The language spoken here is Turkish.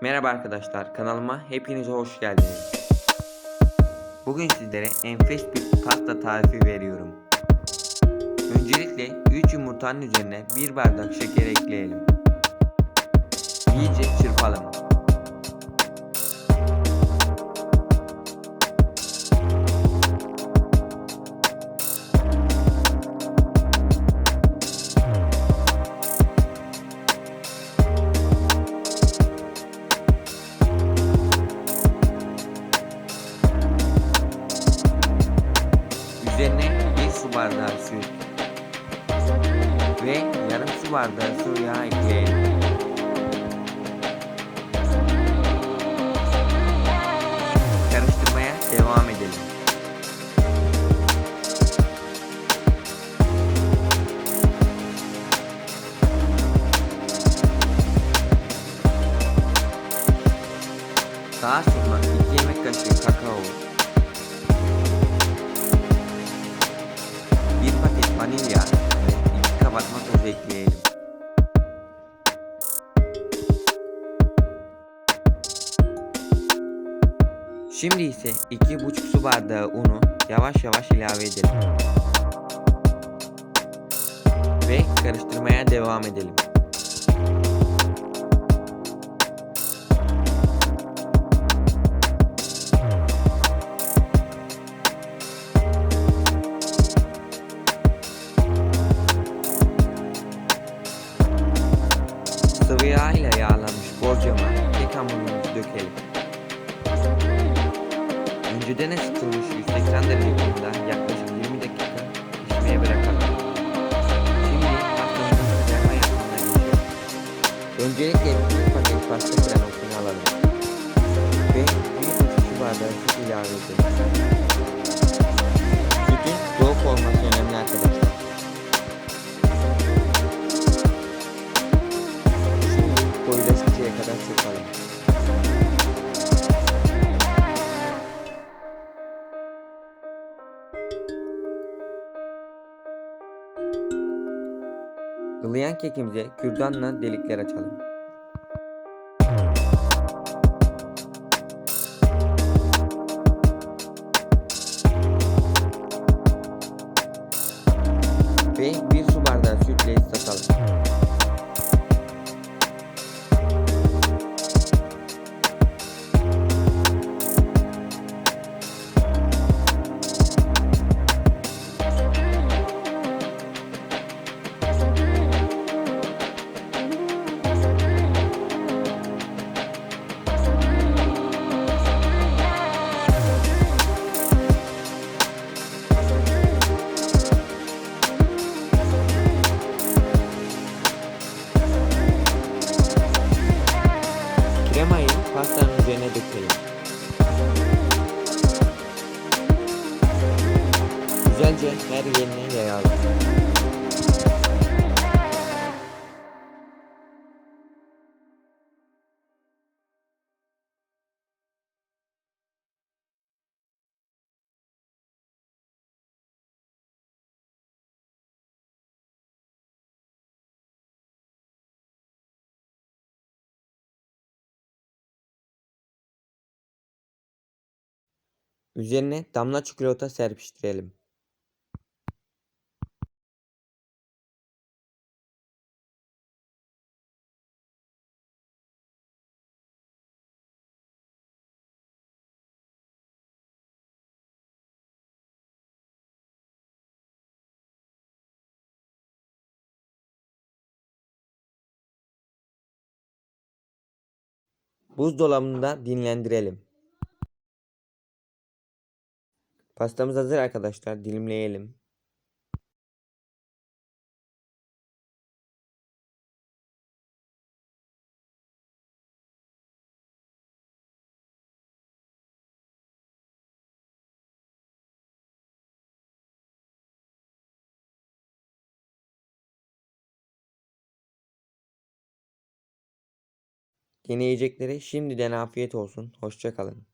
Merhaba arkadaşlar, kanalıma hepiniz hoş geldiniz. Bugün sizlere enfes bir pasta tarifi veriyorum. Öncelikle 3 yumurtanın üzerine 1 bardak şeker ekleyelim. İyice çırpalım. Üzerine 1 su bardağı süt ve yarım su bardağı sıvı yağ ekleyelim. Karıştırmaya devam edelim. Daha sonra 2 yemek kaşığı kakao, Şimdi ise 2,5 su bardağı unu yavaş yavaş ilave edelim. Ve karıştırmaya devam edelim. Sıvı yağ ile yağlanmış borcama kek hamurumuzu dökelim. Önceden ısıtılmış 180 derece fırında yaklaşık 20 dakika pişmeye bırakalım. Şimdi pastamızın kızarma yapımına geçelim. Öncelikle Ilıyan kekimize kürdanla delikler açalım. Ve bir pastanın üzerine dökelim. Güzelce her yerine yayalım. Üzerine damla çikolata serpiştirelim. Buzdolabında dinlendirelim. Pastamız hazır arkadaşlar. Dilimleyelim. Deneyeceklere şimdiden afiyet olsun. Hoşça kalın.